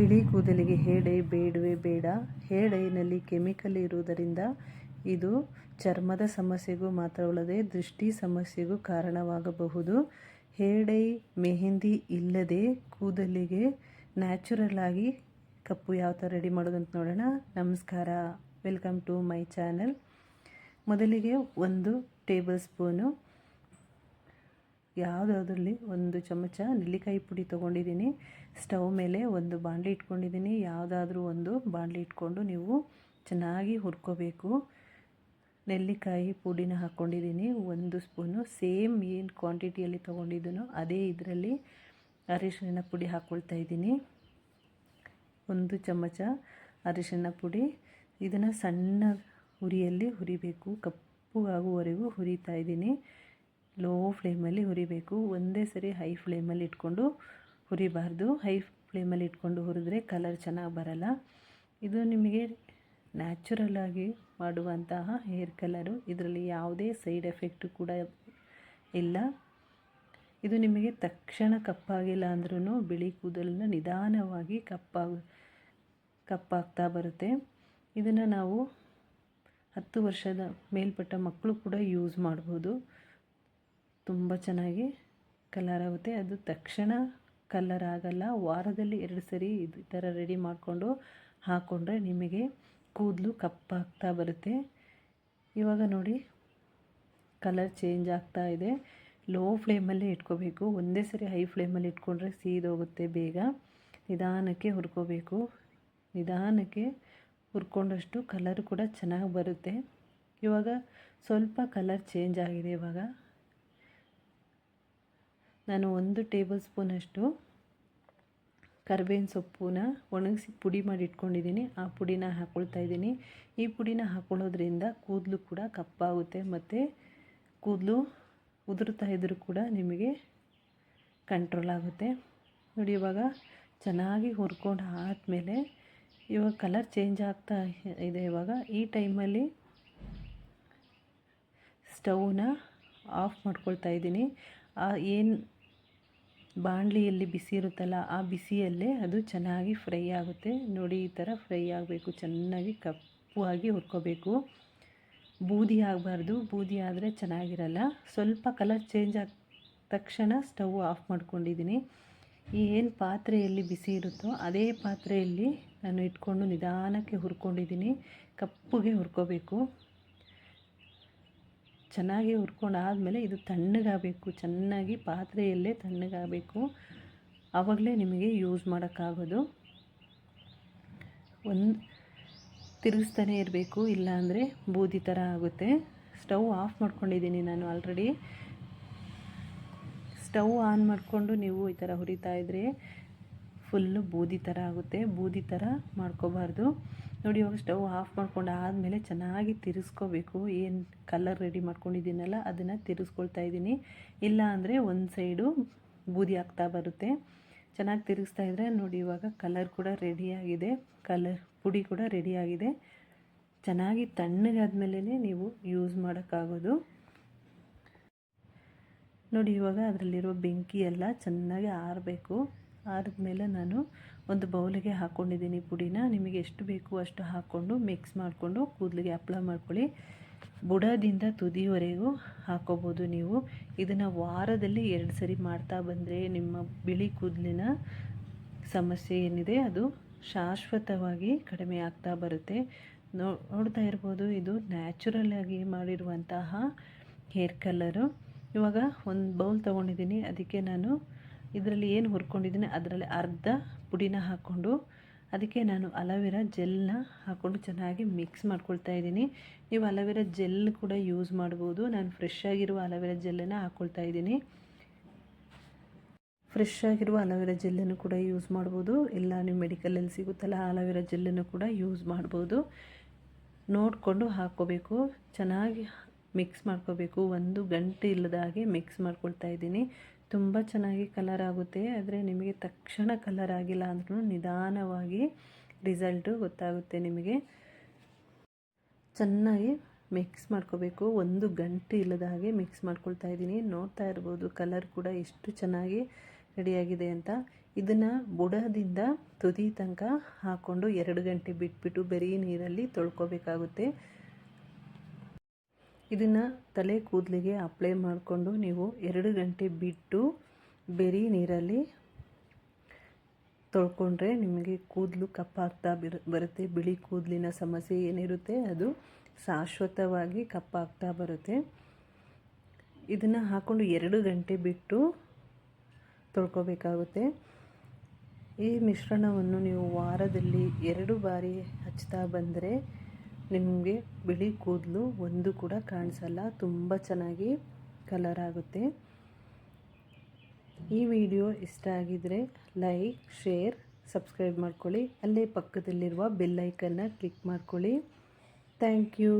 ಬಿಳಿ ಕೂದಲಿಗೆ ಹೇಡೆ ಬೇಡವೇ ಬೇಡ. ಹೇಡೈನಲ್ಲಿ ಕೆಮಿಕಲ್ ಇರುವುದರಿಂದ ಇದು ಚರ್ಮದ ಸಮಸ್ಯೆಗೂ ಮಾತ್ರವಲ್ಲದೆ ದೃಷ್ಟಿ ಸಮಸ್ಯೆಗೂ ಕಾರಣವಾಗಬಹುದು. ಹೇಡೈ ಮೆಹೆಂದಿ ಇಲ್ಲದೆ ಕೂದಲಿಗೆ ನ್ಯಾಚುರಲ್ ಆಗಿ ಕಪ್ಪು ಯಾವ ಥರ ರೆಡಿ ಮಾಡೋದು ಅಂತ ನೋಡೋಣ. ನಮಸ್ಕಾರ. Welcome to my channel. ಮೊದಲಿಗೆ ಒಂದು ಟೇಬಲ್ ಸ್ಪೂನು ಯಾವುದಾದ್ರಲ್ಲಿ ಒಂದು ಚಮಚ ನೆಲ್ಲಿಕಾಯಿ ಪುಡಿ ತೊಗೊಂಡಿದ್ದೀನಿ. ಸ್ಟವ್ ಮೇಲೆ ಒಂದು ಬಾಣಲಿ ಇಟ್ಕೊಂಡಿದ್ದೀನಿ. ಯಾವುದಾದ್ರೂ ಒಂದು ಬಾಣಲಿ ಇಟ್ಕೊಂಡು ನೀವು ಚೆನ್ನಾಗಿ ಹುರ್ಕೋಬೇಕು. ನೆಲ್ಲಿಕಾಯಿ ಪುಡಿನ ಹಾಕ್ಕೊಂಡಿದ್ದೀನಿ. ಒಂದು ಸ್ಪೂನು ಸೇಮ್ ಏನು ಕ್ವಾಂಟಿಟಿಯಲ್ಲಿ ತೊಗೊಂಡಿದ್ದೀನೋ ಅದೇ ಇದರಲ್ಲಿ ಅರಿಶಿನ ಪುಡಿ ಹಾಕ್ಕೊಳ್ತಾ ಇದ್ದೀನಿ. ಒಂದು ಚಮಚ ಅರಿಶಿನ ಪುಡಿ. ಇದನ್ನು ಸಣ್ಣ ಉರಿಯಲ್ಲಿ ಹುರಿಬೇಕು. ಕಪ್ಪು ಆಗುವವರೆಗೂ ಹುರಿತಾ ಇದ್ದೀನಿ. ಲೋ ಫ್ಲೇಮಲ್ಲಿ ಹುರಿಬೇಕು. ಒಂದೇ ಸರಿ ಹೈ ಫ್ಲೇಮಲ್ಲಿ ಇಟ್ಕೊಂಡು ಹುರಿಬಾರ್ದು. ಹೈ ಫ್ಲೇಮಲ್ಲಿ ಇಟ್ಕೊಂಡು ಹುರಿದ್ರೆ ಕಲರ್ ಚೆನ್ನಾಗಿ ಬರಲ್ಲ. ಇದು ನಿಮಗೆ ನ್ಯಾಚುರಲ್ ಆಗಿ ಮಾಡುವಂತಹ ಹೇರ್ ಕಲರು ಇದರಲ್ಲಿ ಯಾವುದೇ ಸೈಡ್ ಎಫೆಕ್ಟು ಕೂಡ ಇಲ್ಲ. ಇದು ನಿಮಗೆ ತಕ್ಷಣ ಕಪ್ಪಾಗಿಲ್ಲ ಅಂದ್ರೂ ಬಿಳಿ ಕೂದಲನ್ನು ನಿಧಾನವಾಗಿ ಕಪ್ಪಾಗ, ಕಪ್ಪಾಗ್ತಾ ಬರುತ್ತೆ. ಇದನ್ನು ನಾವು ಹತ್ತು ವರ್ಷದ ಮೇಲ್ಪಟ್ಟ ಮಕ್ಕಳು ಕೂಡ ಯೂಸ್ ಮಾಡ್ಬೋದು. ತುಂಬ ಚೆನ್ನಾಗಿ ಕಲರ್ ಆಗುತ್ತೆ. ಅದು ತಕ್ಷಣ ಕಲರ್ ಆಗಲ್ಲ. ವಾರದಲ್ಲಿ ಎರಡು ಸರಿ ಈ ಥರ ರೆಡಿ ಮಾಡಿಕೊಂಡು ಹಾಕ್ಕೊಂಡ್ರೆ ನಿಮಗೆ ಕೂದಲು ಕಪ್ಪಾಗ್ತಾ ಬರುತ್ತೆ. ಇವಾಗ ನೋಡಿ ಕಲರ್ ಚೇಂಜ್ ಆಗ್ತಾ ಇದೆ. ಲೋ ಫ್ಲೇಮಲ್ಲೇ ಇಟ್ಕೋಬೇಕು. ಒಂದೇ ಸರಿ ಹೈ ಫ್ಲೇಮಲ್ಲಿ ಇಟ್ಕೊಂಡ್ರೆ ಸೀದೋಗುತ್ತೆ ಬೇಗ. ನಿಧಾನಕ್ಕೆ ಹುರ್ಕೋಬೇಕು. ನಿಧಾನಕ್ಕೆ ಹುರ್ಕೊಂಡಷ್ಟು ಕಲರ್ ಕೂಡ ಚೆನ್ನಾಗಿ ಬರುತ್ತೆ. ಇವಾಗ ಸ್ವಲ್ಪ ಕಲರ್ ಚೇಂಜ್ ಆಗಿದೆ ಇವಾಗ. ನಾನು ಒಂದು ಟೇಬಲ್ ಸ್ಪೂನಷ್ಟು ಕರ್ಬೇವಿನ ಸೊಪ್ಪನ್ನ ಒಣಗಿಸಿ ಪುಡಿ ಮಾಡಿ ಇಟ್ಕೊಂಡಿದ್ದೀನಿ. ಆ ಪುಡಿನ ಹಾಕ್ಕೊಳ್ತಾ ಇದ್ದೀನಿ. ಈ ಪುಡಿನ ಹಾಕ್ಕೊಳ್ಳೋದ್ರಿಂದ ಕೂದಲು ಕೂಡ ಕಪ್ಪಾಗುತ್ತೆ ಮತ್ತು ಕೂದಲು ಉದುರ್ತಾ ಇದ್ದರೂ ಕೂಡ ನಿಮಗೆ ಕಂಟ್ರೋಲ್ ಆಗುತ್ತೆ. ನೋಡಿ, ಇವಾಗ ಚೆನ್ನಾಗಿ ಹುರ್ಕೊಂಡು ಆದಮೇಲೆ ಇವಾಗ ಕಲರ್ ಚೇಂಜ್ ಆಗ್ತಾ ಇದೆ ಇವಾಗ. ಈ ಟೈಮಲ್ಲಿ ಸ್ಟವ್ನ ಆಫ್ ಮಾಡ್ಕೊಳ್ತಾ ಇದ್ದೀನಿ. ಏನು ಬಾಣಲಿಯಲ್ಲಿ ಬಿಸಿ ಇರುತ್ತಲ್ಲ, ಆ ಬಿಸಿಯಲ್ಲೇ ಅದು ಚೆನ್ನಾಗಿ ಫ್ರೈ ಆಗುತ್ತೆ. ನೋಡಿ, ಈ ಥರ ಫ್ರೈ ಆಗಬೇಕು. ಚೆನ್ನಾಗಿ ಕಪ್ಪು ಆಗಿ ಹುರ್ಕೋಬೇಕು. ಬೂದಿ ಆಗಬಾರ್ದು. ಬೂದಿ ಆದರೆ ಚೆನ್ನಾಗಿರಲ್ಲ. ಸ್ವಲ್ಪ ಕಲರ್ ಚೇಂಜ್ ಆದ ತಕ್ಷಣ ಸ್ಟವ್ ಆಫ್ ಮಾಡ್ಕೊಂಡಿದ್ದೀನಿ. ಏನು ಪಾತ್ರೆಯಲ್ಲಿ ಬಿಸಿ ಇರುತ್ತೋ ಅದೇ ಪಾತ್ರೆಯಲ್ಲಿ ನಾನು ಇಟ್ಕೊಂಡು ನಿಧಾನಕ್ಕೆ ಹುರ್ಕೊಂಡಿದ್ದೀನಿ. ಕಪ್ಪಗೆ ಹುರ್ಕೋಬೇಕು. ಚೆನ್ನಾಗಿ ಹುರ್ಕೊಂಡು ಆದಮೇಲೆ ಇದು ತಣ್ಣಗಾಗಬೇಕು. ಚೆನ್ನಾಗಿ ಪಾತ್ರೆಯಲ್ಲೇ ತಣ್ಣಗಾಗಬೇಕು. ಆವಾಗಲೇ ನಿಮಗೆ ಯೂಸ್ ಮಾಡೋಕ್ಕಾಗೋದು. ಒಂದು ತಿರುಗಿಸ್ತಾನೆ ಇರಬೇಕು. ಇಲ್ಲಾಂದರೆ ಬೂದಿ ಥರ ಆಗುತ್ತೆ. ಸ್ಟವ್ ಆಫ್ ಮಾಡ್ಕೊಂಡಿದ್ದೀನಿ ನಾನು ಆಲ್ರೆಡಿ. ಸ್ಟವ್ ಆನ್ ಮಾಡಿಕೊಂಡು ನೀವು ಈ ಥರ ಹುರಿತಾ ಇದ್ದರೆ ಫುಲ್ಲು ಬೂದಿ ಥರ ಆಗುತ್ತೆ. ಬೂದಿ ಥರ ಮಾಡ್ಕೋಬಾರ್ದು. ನೋಡಿ, ಇವಾಗ ಸ್ಟವ್ ಆಫ್ ಮಾಡ್ಕೊಂಡು ಆದಮೇಲೆ ಚೆನ್ನಾಗಿ ತಿರ್ಸ್ಕೋಬೇಕು. ಏನು ಕಲರ್ ರೆಡಿ ಮಾಡ್ಕೊಂಡಿದ್ದೀನಲ್ಲ, ಅದನ್ನು ತಿರ್ಸ್ಕೊಳ್ತಾ ಇದ್ದೀನಿ. ಇಲ್ಲ ಅಂದರೆ ಒಂದು ಸೈಡು ಬೂದಿ ಆಗ್ತಾ ಬರುತ್ತೆ. ಚೆನ್ನಾಗಿ ತಿರುಗಿಸ್ತಾ ಇದ್ದರೆ ನೋಡಿ, ಇವಾಗ ಕಲರ್ ಕೂಡ ರೆಡಿಯಾಗಿದೆ ಕಲರ್ ಪುಡಿ ಕೂಡ ರೆಡಿಯಾಗಿದೆ ಚೆನ್ನಾಗಿ ತಣ್ಣಗಾದ್ಮೇಲೆ ನೀವು ಯೂಸ್ ಮಾಡೋಕ್ಕಾಗೋದು. ನೋಡಿ, ಇವಾಗ ಅದರಲ್ಲಿರೋ ಬೆಂಕಿ ಎಲ್ಲ ಚೆನ್ನಾಗಿ ಆರಬೇಕು. ಆರಿದ್ಮೇಲೆ ನಾನು ಒಂದು ಬೌಲಿಗೆ ಹಾಕ್ಕೊಂಡಿದ್ದೀನಿ ಪುಡಿನ. ನಿಮಗೆ ಎಷ್ಟು ಬೇಕು ಅಷ್ಟು ಹಾಕ್ಕೊಂಡು ಮಿಕ್ಸ್ ಮಾಡಿಕೊಂಡು ಕೂದಲಿಗೆ ಅಪ್ಲೈ ಮಾಡ್ಕೊಳ್ಳಿ. ಬುಡದಿಂದ ತುದಿವರೆಗೂ ಹಾಕೋಬೋದು ನೀವು. ಇದನ್ನು ವಾರದಲ್ಲಿ ಎರಡು ಸರಿ ಮಾಡ್ತಾ ಬಂದರೆ ನಿಮ್ಮ ಬಿಳಿ ಕೂದಲಿನ ಸಮಸ್ಯೆ ಏನಿದೆ, ಅದು ಶಾಶ್ವತವಾಗಿ ಕಡಿಮೆ ಆಗ್ತಾ ಬರುತ್ತೆ. ನೋ, ನೋಡ್ತಾ ಇರ್ಬೋದು, ಇದು ನ್ಯಾಚುರಲ್ ಆಗಿ ಮಾಡಿರುವಂತಹ ಹೇರ್ ಕಲರು ಇವಾಗ ಒಂದು ಬೌಲ್ ತೊಗೊಂಡಿದ್ದೀನಿ. ಅದಕ್ಕೆ ನಾನು ಇದರಲ್ಲಿ ಏನು ಹುರ್ಕೊಂಡಿದ್ದೀನಿ, ಅದರಲ್ಲಿ ಅರ್ಧ ಪುಡಿನ ಹಾಕ್ಕೊಂಡು, ಅದಕ್ಕೆ ನಾನು ಅಲೋವೆರಾ ಜೆಲ್ನ ಹಾಕ್ಕೊಂಡು ಚೆನ್ನಾಗಿ ಮಿಕ್ಸ್ ಮಾಡ್ಕೊಳ್ತಾ ಇದ್ದೀನಿ. ನೀವು ಅಲೋವೆರಾ ಜೆಲ್ ಕೂಡ ಯೂಸ್ ಮಾಡ್ಬೋದು. ನಾನು ಫ್ರೆಶ್ ಆಗಿರುವ ಅಲೋವೆರಾ ಜೆಲ್ಲನ್ನು ಹಾಕ್ಕೊಳ್ತಾ ಇದ್ದೀನಿ. ಫ್ರೆಶ್ ಆಗಿರುವ ಅಲೋವೆರಾ ಜೆಲ್ಲನ್ನು ಕೂಡ ಯೂಸ್ ಮಾಡ್ಬೋದು. ಇಲ್ಲ ನೀವು ಮೆಡಿಕಲಲ್ಲಿ ಸಿಗುತ್ತಲ್ಲ ಅಲೋವೆರಾ ಜೆಲ್ಲನ್ನು ಕೂಡ ಯೂಸ್ ಮಾಡ್ಬೋದು. ನೋಡಿಕೊಂಡು ಹಾಕ್ಕೋಬೇಕು. ಚೆನ್ನಾಗಿ ಮಿಕ್ಸ್ ಮಾಡ್ಕೋಬೇಕು. ಒಂದು ಗಂಟೆ ಇಲ್ಲದ ಹಾಗೆ ಮಿಕ್ಸ್ ಮಾಡ್ಕೊಳ್ತಾ ಇದ್ದೀನಿ. ತುಂಬ ಚೆನ್ನಾಗಿ ಕಲರ್ ಆಗುತ್ತೆ. ಆದರೆ ನಿಮಗೆ ತಕ್ಷಣ ಕಲರ್ ಆಗಿಲ್ಲ ಅಂದ್ರೂ ನಿಧಾನವಾಗಿ ರಿಸಲ್ಟು ಗೊತ್ತಾಗುತ್ತೆ ನಿಮಗೆ. ಚೆನ್ನಾಗಿ ಮಿಕ್ಸ್ ಮಾಡ್ಕೋಬೇಕು. ಒಂದು ಗಂಟೆ ಇಲ್ಲದ ಹಾಗೆ ಮಿಕ್ಸ್ ಮಾಡ್ಕೊಳ್ತಾ ಇದ್ದೀನಿ. ನೋಡ್ತಾ ಇರ್ಬೋದು, ಕಲರ್ ಕೂಡ ಎಷ್ಟು ಚೆನ್ನಾಗಿ ರೆಡಿಯಾಗಿದೆ ಅಂತ. ಇದನ್ನು ಬುಡದಿಂದ ತುದಿ ತನಕ ಹಾಕ್ಕೊಂಡು ಎರಡು ಗಂಟೆ ಬಿಟ್ಬಿಟ್ಟು ಬರೀ ನೀರಲ್ಲಿ ತೊಳ್ಕೊಬೇಕಾಗುತ್ತೆ. ಇದನ್ನು ತಲೆ ಕೂದಲಿಗೆ ಅಪ್ಲೈ ಮಾಡಿಕೊಂಡು ನೀವು ಎರಡು ಗಂಟೆ ಬಿಟ್ಟು ಬೆರಿ ನೀರಲ್ಲಿ ತೊಳ್ಕೊಂಡ್ರೆ ನಿಮಗೆ ಕೂದಲು ಕಪ್ಪಾಗ್ತಾ ಬಿರು, ಬರುತ್ತೆ. ಬಿಳಿ ಕೂದಲಿನ ಸಮಸ್ಯೆ ಏನಿರುತ್ತೆ, ಅದು ಶಾಶ್ವತವಾಗಿ ಕಪ್ಪಾಗ್ತಾ ಬರುತ್ತೆ. ಇದನ್ನು ಹಾಕ್ಕೊಂಡು ಎರಡು ಗಂಟೆ ಬಿಟ್ಟು ತೊಳ್ಕೊಬೇಕಾಗುತ್ತೆ. ಈ ಮಿಶ್ರಣವನ್ನು ನೀವು ವಾರದಲ್ಲಿ ಎರಡು ಬಾರಿ ಹಚ್ತಾ ಬಂದರೆ ನಿಮಗೆ ಬಿಳಿ ಕೂದಲು ಒಂದು ಕೂಡ ಕಾಣಿಸಲ್ಲ. ತುಂಬ ಚೆನ್ನಾಗಿ ಕಲರ್ ಆಗುತ್ತೆ. ಈ ವಿಡಿಯೋ ಇಷ್ಟ ಆಗಿದರೆ ಲೈಕ್ ಶೇರ್ ಸಬ್ಸ್ಕ್ರೈಬ್ ಮಾಡ್ಕೊಳ್ಳಿ. ಅಲ್ಲೇ ಪಕ್ಕದಲ್ಲಿರುವ ಬೆಲ್ಲೈಕನ್ನ ಕ್ಲಿಕ್ ಮಾಡ್ಕೊಳ್ಳಿ. Thank you